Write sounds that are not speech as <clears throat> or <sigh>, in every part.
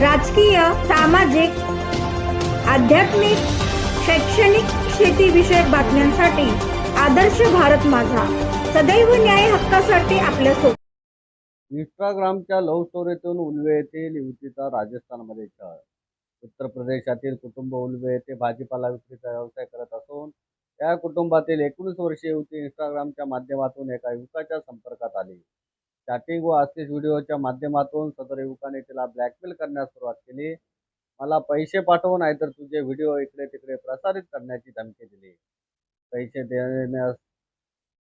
राजकीय सामाजिक आध्यात्मिक शैक्षणिक शेतीविषयक बातम्यांसाठी आदर्श भारत माझा. सदैव न्याय हक्कासाठी आपल्यासोबत इंस्टाग्रामच्या लव्ह स्टोरीतून उल्वे येथील युवतीचा राजस्थानमध्ये छळ. उत्तर प्रदेशातील कुटुंब उल्वे येथे भाजीपाला विक्रीचा व्यवसाय करत असून या कुटुंबातील एकोणीस वर्षीय युवती इंस्टाग्रामच्या माध्यमातून एका युवकाच्या संपर्कात आली. चॅटिंग व अश्लील व्हिडिओच्या माध्यमातून सदर युवकाने तिला ब्लॅकमेल करण्यास सुरुवात केली. मला पैसे पाठव नाहीतर तुझे व्हिडिओ इकडे तिकडे प्रसारित करण्याची धमकी दिली. पैसे देण्यास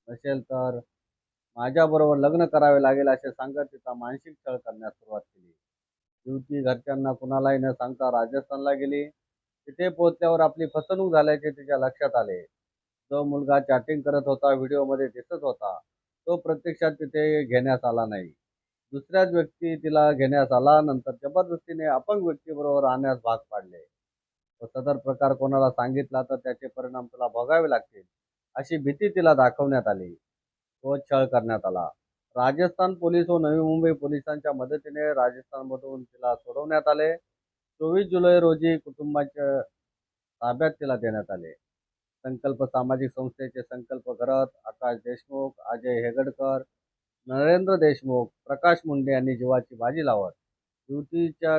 नसेल तर माझ्याबरोबर लग्न करावे लागेल असे सांगत तिचा मानसिक छळ करण्यास सुरुवात केली. युवती घरच्यांना कुणालाही न सांगता राजस्थानला गेली. तिथे पोहोचल्यावर आपली फसवणूक झाल्याचे तिच्या लक्षात आले. जो मुलगा चॅटिंग करत होता व्हिडिओमध्ये दिसत होता. तो प्रत्यक्षात तिथे घेण्यास आला नाही. दुसऱ्याच व्यक्ती तिला घेण्यास आला नंतर जबरदस्तीने अपंग व्यक्तीबरोबर आणण्यास भाग पाडले. व सदर प्रकार कोणाला सांगितला तर त्याचे परिणाम तुला भोगावे लागतील अशी भीती तिला दाखवण्यात आली. व छळ करण्यात आला. राजस्थान पोलीस व नवी मुंबई पोलिसांच्या मदतीने राजस्थानमधून तिला सोडवण्यात आले. चोवीस जुलै रोजी कुटुंबाच्या ताब्यात तिला देण्यात आले. संकल्प सामाजिक संस्थेचे संकल्प करत आकाश देशमुख अजय हेगडकर नरेंद्र देशमुख प्रकाश मुंडे यांनी जीवाची बाजी लावत. युतीच्या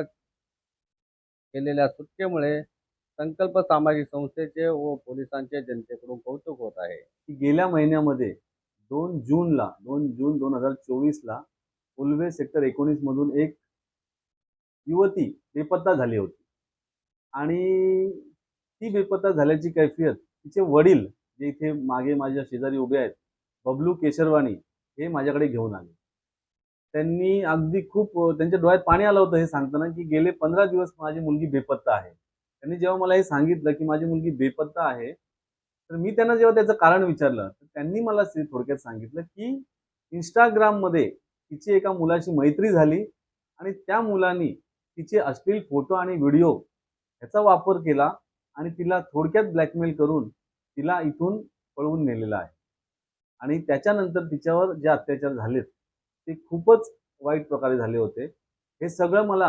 केलेल्या सुटकेमुळे संकल्प सामाजिक संस्थेचे व पोलिसांचे जनतेकडून कौतुक होत आहे. गेल्या महिन्यामध्ये दोन जूनला दोन जून दोन हजार चोवीसला उल्वे सेक्टर एकोणीस मधून एक युवती बेपत्ता झाली होती. आणि ती बेपत्ता झाल्याची कैफियत तिचे वडील जे इथे मागे माझ्या शेजारी उभे आहेत बबलू केशरवाणी हे माझ्याकडे घेऊन आले. त्यांनी अगदी खूप त्यांच्या डोळ्यात पाणी आलं होतं हे सांगताना की गेले पंधरा दिवस माझी मुलगी बेपत्ता आहे. त्यांनी जेव्हा मला हे सांगितलं की माझी मुलगी बेपत्ता आहे तर मी त्यांना जेव्हा त्याचं कारण विचारलं तर त्यांनी मला थोडक्यात सांगितलं की इंस्टाग्राममध्ये तिची एका मुलाशी मैत्री झाली आणि त्या मुलांनी तिचे अश्लील फोटो आणि व्हिडिओ ह्याचा वापर केला आणि तिला थोडक्यात ब्लॅकमेल करून तिला इथून पळवून नेलेलं आहे. आणि त्याच्यानंतर तिच्यावर जे अत्याचार झालेत ते खूपच वाईट प्रकारे झाले होते. हे सगळं मला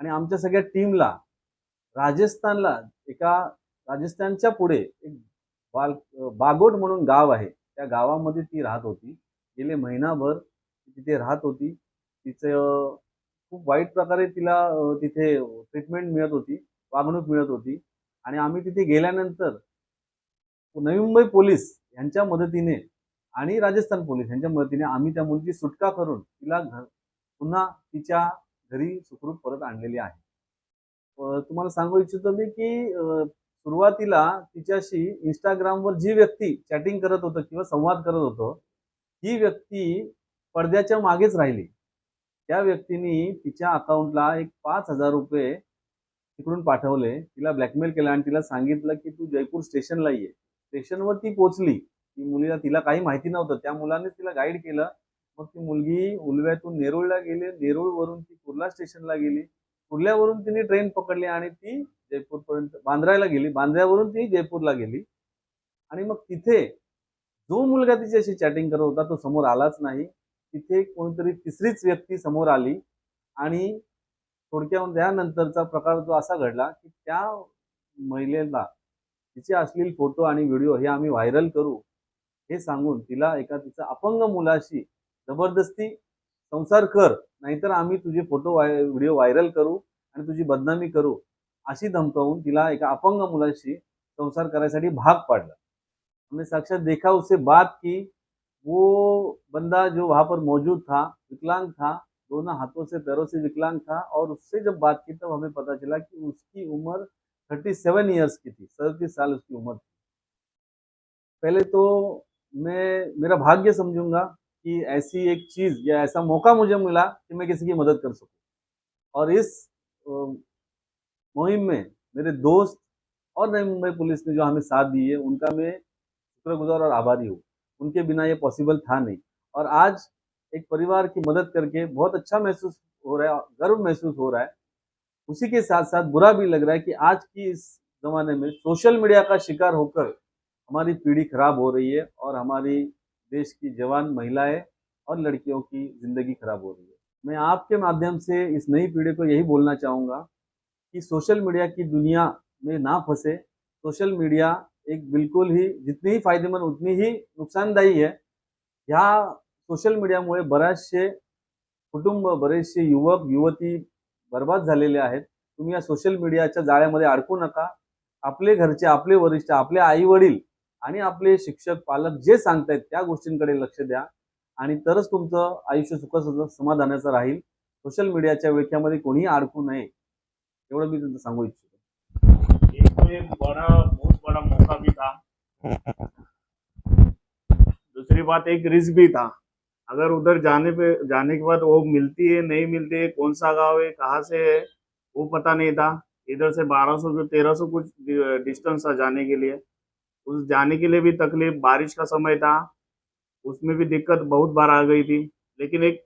आणि आमच्या सगळ्या टीमला राजस्थानला एका राजस्थानच्या पुढे एक बाल बागोट म्हणून गाव आहे. त्या गावामध्ये ती राहत होती. गेले महिनाभर तिथे राहत होती. तिचं खूप वाईट प्रकारे तिला तिथे ट्रीटमेंट मिळत होती वागणूक मिळत होती. आणि आम्ही तिथे गेल्यानंतर नवी मुंबई पोलीस यांच्या मदतीने आणि राजस्थान पोलीस यांच्या मदतीने आम्ही त्या मुलीची सुटका करून तिला घर पुन्हा तिच्या घरी सुखरूप परत आणलेली आहे. तुम्हाला सांगू इच्छितो मी की सुरुवातीला तिच्याशी इंस्टाग्रामवर जी व्यक्ती चॅटिंग करत होतं किंवा संवाद करत होतो ही व्यक्ती पडद्याच्या मागेच राहिली. त्या व्यक्तीने तिच्या अकाउंटला एक पाच हजार रुपये तिकडून पाठवले. तिला ब्लॅकमेल केलं आणि तिला सांगितलं की तू जयपूर स्टेशनला ये. स्टेशनवर ती पोचली. ती मुलीला तिला काही माहिती नव्हतं. त्या मुलाने तिला गाईड केलं. मग ती मुलगी उलव्यातून नेरूळला गेली. नेरूळवरून ती कुर्ला स्टेशनला गेली. कुर्ल्यावरून तिने ट्रेन पकडली आणि ती जयपूरपर्यंत बांद्राला गेली. बांद्र्यावरून ती जयपूरला गेली. आणि मग तिथे जो मुलगा तिच्याशी चॅटिंग करत होता तो समोर आलाच नाही. तिथे कोणतरी तिसरीच व्यक्ती समोर आली. आणि थोडक्यात त्यानंतरचा प्रकार जो असा घडला की त्या महिलेला तिचे असलेले फोटो आणि व्हिडिओ हे आम्ही व्हायरल करू हे सांगून तिला एका तिचा अपंग मुलाशी जबरदस्ती संसार कर नाहीतर आम्ही तुझे फोटो व्हाय व्हिडिओ व्हायरल करू आणि तुझी बदनामी करू अशी धमकावून तिला एका अपंग मुलाशी संसार करायसाठी भाग पाडला. हमने साक्षात देखा उससे बात की वो बंदा जो वहां पर मौजूद था विकलांग था दोनों हाथों से पैरों से विकलांग था और उससे जब बात की तब हमें पता चला कि उसकी उम्र थर्टी सेवन ईयर्स की थी, सैंतीस साल उसकी उम्र थी। पहले तो मैं, मेरा भाग्य समझूँगा कि ऐसी एक चीज़ या ऐसा मौका मुझे मिला कि मैं किसी की मदद कर सकूँ। और इस मुहिम में मेरे दोस्त और नई मुंबई पुलिस ने जो हमें साथ दिए, उनका मैं शुक्रगुजार और आभारी हूँ। उनके बिना ये पॉसिबल था नहीं। और आज एक परिवार की मदद करके बहुत अच्छा महसूस हो रहा है, गर्व महसूस हो रहा है उसी के साथ साथ बुरा भी लग रहा है कि आज की इस जमाने में सोशल मीडिया का शिकार होकर हमारी पीढ़ी खराब हो रही है और हमारी देश की जवान महिलाएँ और लड़कियों की ज़िंदगी खराब हो रही है। मैं आपके माध्यम से इस नई पीढ़ी को यही बोलना चाहूँगा कि सोशल मीडिया की दुनिया में ना फंसे। सोशल मीडिया एक बिल्कुल ही जितनी ही फ़ायदेमंद, उतनी ही नुकसानदायी है। ह्या सोशल मीडियामुळे बऱ्याचशे कुटुंब बरेचसे युवक, युवती बर्बाद झालेले आहेत. तुम्ही या सोशल मीडियाच्या जाळ्यामध्ये अडकू नका. आपले घरचे आपले वरिष्ठ आपले आई वडील आणि आपले शिक्षक पालक जे सांगतायत त्या गोष्टींकडे लक्ष द्या. आणि तरच तुमचं आयुष्य सुख समाधानाचं राहील. सोशल मीडियाच्या विळख्यामध्ये कोणीही अडकू नये. एवढं मी तुमचं सांगू इच्छितो. एक बड़ा बहुत बड़ा मौका भी था दूसरी बात एक रिस्क भी था अगर उधर जाने पे, जाने के बाद वो मिलती है, नहीं मिलती है, कौन सा गाँव है, कहाँ से है, वो पता नहीं था। इधर से 1200 से 1300 कुछ डिस्टेंस था जाने के लिए। उस जाने के लिए भी तकलीफ़, बारिश का समय था। उसमें भी दिक्कत बहुत बार आ गई थी। लेकिन एक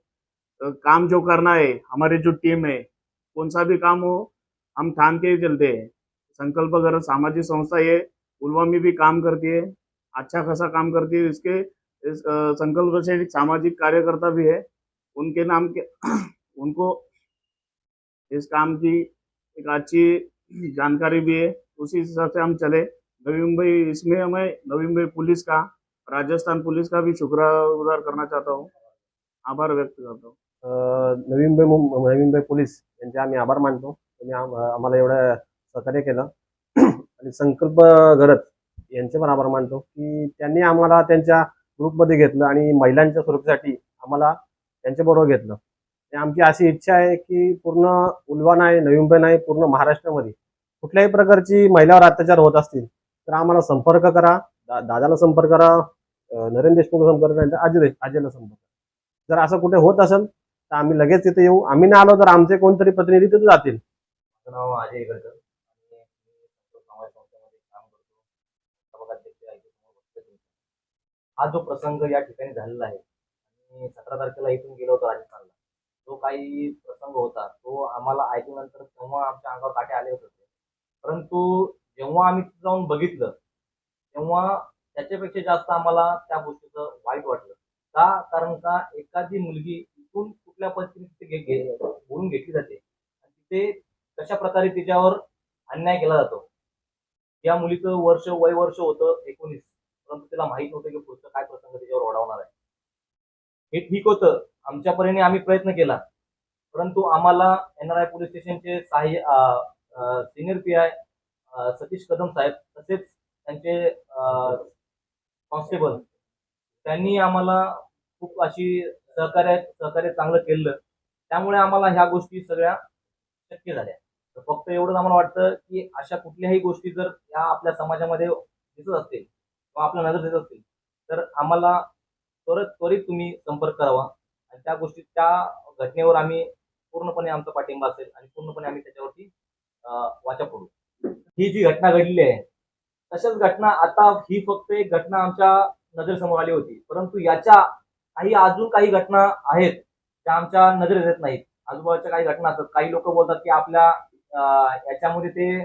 काम जो करना है, हमारी जो टीम है, कौन सा भी काम हो, हम ठान के ही चलते हैं। संकल्प घर सामाजिक संस्था ये पुलवा में भी काम करती है अच्छा खासा काम करती है, इसके इस संकल्प से एक सामाजिक कार्यकर्ता भी है। उनके नाम के <clears throat> उनको इस काम की एक अच्छी जानकारी भी है। उसी हिसाब से हम चले। नवी मुंबई इसमें हमें नवी मुंबई पुलिस का राजस्थान पुलिस का भी शुक्रगुजार करना चाहता हूँ। आभार व्यक्त करता हूँ। नवी मुंबई नवी मुंबई पोलीस यांचे आम्ही आभार मानतो। त्यांनी आम्हाला एवढं सहकार्य केलं. <clears throat> आणि संकल्प गरज यांचे पण आभार मानतो की त्यांनी आम्हाला त्यांच्या ग्रुपमध्ये घेतलं आणि महिलांच्या सुरक्षेसाठी आम्हाला त्यांच्याबरोबर घेतलं. आणि आमची अशी इच्छा आहे की पूर्ण उलवान आहे नवी मुंबई नाही पूर्ण महाराष्ट्रामध्ये कुठल्याही प्रकारची महिलावर अत्याचार होत असतील तर आम्हाला संपर्क करा. दा- दादाला संपर्क करा नरेंद्र देशमुख संपर्क करा नाहीतर अजय अजयला संपर्क जर असं कुठे होत असेल तर आम्ही लगेच तिथे येऊ. आम्ही नाही आलो तर आमचे कोणतरी प्रतिनिधी तिथे जातील. नाव अजय गडकर आणि मी संतोष समाज संस्थेमध्ये काम करतो सभागाध्यक्ष आहे इथे समोर बसले तुम्ही. हा जो प्रसंग या ठिकाणी झालेला आहे आणि सतरा तारखेला इथून गेलो होतो राजस्थानला जो काही प्रसंग होता. तो आम्हाला ऐकल्यानंतर तेव्हा आमच्या अंगावर काटे आले होते. परंतु जेव्हा आम्ही तिथे जाऊन बघितलं तेव्हा त्याच्यापेक्षा जास्त आम्हाला त्या गोष्टीचं वाईट वाटलं. का? कारण का? एखादी मुलगी इथून कुठल्या पद्धतीने बोलून घेतली जाते. आणि तिथे कशा प्रकारे तिच्यावर अन्याय केला जातो? या मुलीचं वर्ष वय वर्ष होतं एकोणीस. परंतु त्याला माहीत नव्हतं की पुढचं काय प्रसंग त्याच्यावर ओढवणार आहे. हे ठीक होतं. आमच्या परीने आम्ही प्रयत्न केला. परंतु आम्हाला एन आर आय पोलीस स्टेशनचे सहाय्य senior P I Satish Kadam साहेब तसेच त्यांचे कॉन्स्टेबल त्यांनी आम्हाला खूप अशी सहकार्य सहकार्य चांगलं केलं. त्यामुळे आम्हाला ह्या गोष्टी सगळ्या शक्य झाल्या. तर फक्त एवढंच आम्हाला वाटतं की अशा कुठल्याही गोष्टी जर या आपल्या समाजामध्ये दिसत असतील आपल्या नजर देत असतील. तर आम्हाला त्वरित त्वरित तुम्ही संपर्क करावा. आणि त्या गोष्टी त्या घटनेवर आम्ही पूर्णपणे आमचा पाठिंबा असेल आणि पूर्णपणे आम्ही त्याच्यावरती अं, वाचा करू ही जी घटना घडलेली आहे तशाच घटना आता ही फक्त एक घटना आमच्या नजरेसमोर आली होती. परंतु याच्या काही अजून काही घटना आहेत त्या आमच्या नजरेत येत नाहीत. आजूबाजूच्या काही घटना असतात. काही लोक बोलतात की आपल्या अं, याच्यामध्ये ते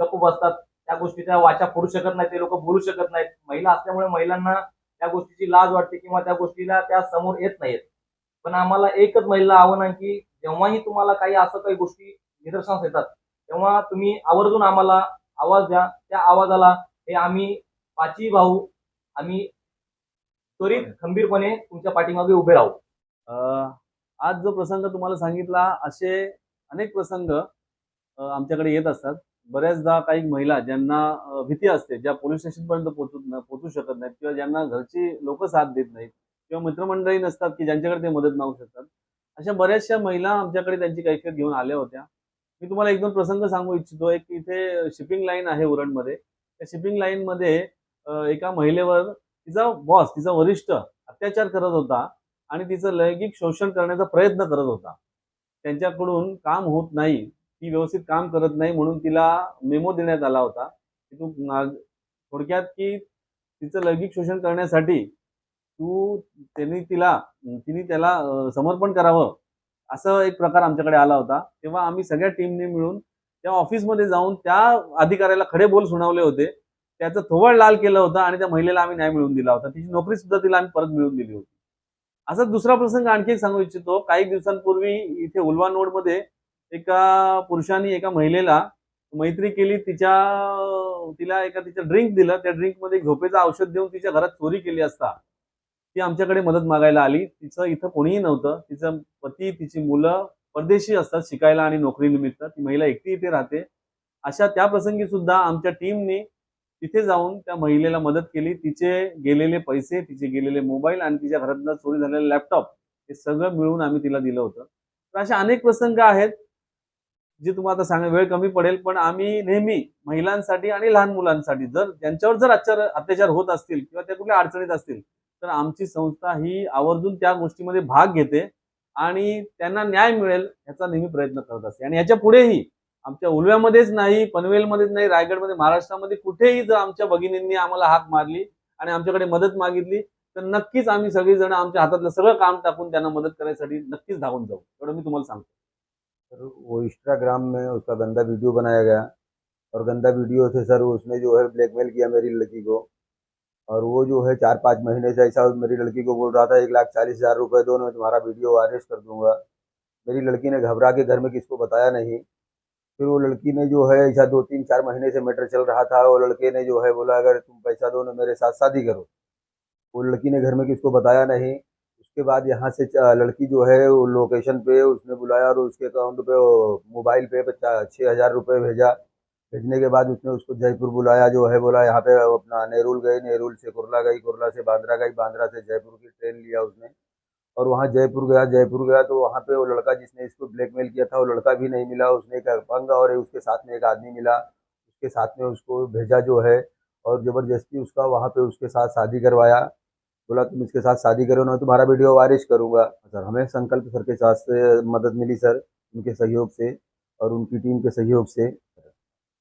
गप्प बसतात. त्या गोष्टीच्या वाचा फोडू शकत नाही ते लोक बोलू शकत नाहीत. महिला असल्यामुळे महिलांना त्या गोष्टीची लाज वाटते किंवा त्या गोष्टीला त्या समोर येत नाहीत. पण आम्हाला एकच महिला आव्हान आहे की जेव्हाही तुम्हाला काही असं काही गोष्टी निदर्शनास येतात तेव्हा तुम्ही आवर्जून आम्हाला आवाज द्या. त्या आवाजाला हे आम्ही पाचही भाऊ आम्ही त्वरित खंबीरपणे तुमच्या पाठीमागे उभे राहू. अं, आज जो प्रसंग तुम्हाला सांगितला असे अनेक प्रसंग आमच्याकडे येत असतात. बऱ्याचदा काही महिला ज्यांना भीती असते ज्या पोलीस स्टेशन पर्यंत पोहोचू न- पोहोचू शकत नाहीत किंवा ज्यांना घरची लोक साथ देत नाहीत किंवा मित्रमंडळी नसतात की ज्यांच्याकडे ते मदत मागू शकतात. अशा बऱ्याचशा महिला आमच्याकडे त्यांची कैफियत घेऊन आल्या होत्या. मी तुम्हाला एक दोन प्रसंग सांगू इच्छितो. एक इथे शिपिंग लाईन आहे उरणमध्ये. त्या शिपिंग लाईनमध्ये एका महिलेवर तिचा बॉस तिचा वरिष्ठ अत्याचार करत होता आणि तिचं लैंगिक शोषण करण्याचा प्रयत्न करत होता. त्यांच्याकडून काम होत नाही. ती व्यवस्थित काम करत नाही म्हणून तिला मेमो देण्यात आला होता. की तू थोडक्यात की तिचं लैंगिक शोषण करण्यासाठी तू त्यांनी तिला तिने त्याला समर्पण करावं असं एक प्रकार आमच्याकडे आला होता. तेव्हा आम्ही सगळ्या टीमने मिळून त्या ऑफिसमध्ये जाऊन त्या अधिकाऱ्याला खडे बोल सुनावले होते. त्याचं थोवळ लाल केलं होतं आणि त्या महिलेला आम्ही न्याय मिळवून दिला होता. तिची नोकरी सुद्धा तिला आम्ही परत मिळवून दिली होती. असा दुसरा प्रसंग आणखी एक सांगू इच्छितो. काही दिवसांपूर्वी इथे उलवा नोडमध्ये एका पुरुषाने एका महिलेला मैत्री केली तिच्या तिला एका तिचं ड्रिंक दिलं. त्या ड्रिंकमध्ये झोपेचं औषध देऊन तिच्या घरात चोरी केली असता. ती आमच्याकडे मदत मागायला आली. तिचं इथं कोणीही नव्हतं. तिचं पती तिची मुलं परदेशी असतात शिकायला आणि नोकरीनिमित्त. ती महिला एकटी इथे राहते. अशा त्या प्रसंगी सुद्धा आमच्या टीमने तिथे जाऊन त्या महिलेला मदत केली. तिचे गेलेले पैसे तिचे गेलेले मोबाईल आणि तिच्या घरातनं चोरी झालेले लॅपटॉप हे सगळं मिळून आम्ही तिला दिलं होतं. तर असे अनेक प्रसंग आहेत. जी तुम्हाला आता सांग वेळ कमी पडेल पण आम्ही नेहमी महिलांसाठी आणि लहान मुलांसाठी जर त्यांच्यावर जर अत्याचार अत्याचार होत असतील किंवा त्या कुठल्या अडचणीत असतील तर आमची संस्था ही आवर्जून त्या गोष्टीमध्ये भाग घेते आणि त्यांना न्याय मिळेल याचा नेहमी प्रयत्न करत असते. आणि याच्या पुढेही आमच्या उलव्यामध्येच नाही पनवेलमध्येच नाही रायगडमध्ये महाराष्ट्रामध्ये कुठेही जर आमच्या भगिनींनी आम्हाला हाक मारली आणि आमच्याकडे मदत मागितली तर नक्कीच आम्ही सगळीजण आमच्या हातातलं सगळं काम टाकून त्यांना मदत करायसाठी नक्कीच धावून जाऊ. एवढं मी तुम्हाला सांगतो. सर, वो इंस्टाग्राम में उसका गंदा वीडियो बनाया गया और गंदा वीडियो से सर उसने जो है ब्लैकमेल किया मेरी लड़की को और वो जो है चार पाँच महीने से ऐसा मेरी लड़की को बोल रहा था, एक लाख चालीस हज़ार रुपये दो, मैं तुम्हारा वीडियो वायरल कर दूँगा। मेरी लड़की ने घबरा के घर में किसको बताया नहीं। फिर वो लड़की ने जो है ऐसा दो तीन चार महीने से मैटर चल रहा था, वो लड़के ने जो है बोला, अगर तुम पैसा दो ना मेरे साथ शादी करो। वो लड़की ने घर में किसको बताया नहीं। उसके बाद यहाँ से लड़की जो है वो लोकेशन पे उसने बुलाया और उसके अकाउंट पे मोबाइल पे छः हज़ार रुपये भेजा। भेजने के बाद उसने उसको जयपुर बुलाया, जो है बोला यहाँ पे अपना नेरुल गई नेरुल से कुरला गई, कुरला से बांद्रा गई, बांद्रा से जयपुर की ट्रेन लिया उसने। और वहाँ जयपुर गया जयपुर गया तो वहाँ पे वो लड़का जिसने इसको ब्लैकमेल किया था, वो लड़का भी नहीं मिला। उसने एक अपंग और उसके साथ में एक आदमी मिला, उसके साथ में उसको भेजा जो है और ज़बरदस्ती उसका वहाँ पे उसके साथ शादी करवाया। बोला, तुम इसके साथ शादी करो ना तुम्हारा वीडियो वायरल करूँगा। सर, हमें संकल्प सर के साथ से मदद मिली सर, उनके सहयोग से और उनकी टीम के सहयोग से।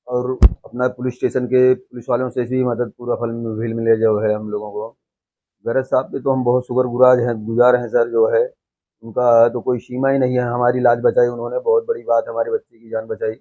और अपना पुलिस स्टेशन के पुलिस वालों से भी मदद, पूरा फल मिल मिले जो है हम लोगों को। गरज साहब पे तो हम बहुत शुक्र गुराज हैं, गुजार हैं सर, जो है। उनका तो कोई सीमा ही नहीं है, हमारी लाज बचाई उन्होंने, बहुत बड़ी बात हमारे बच्चे की जान बचाई।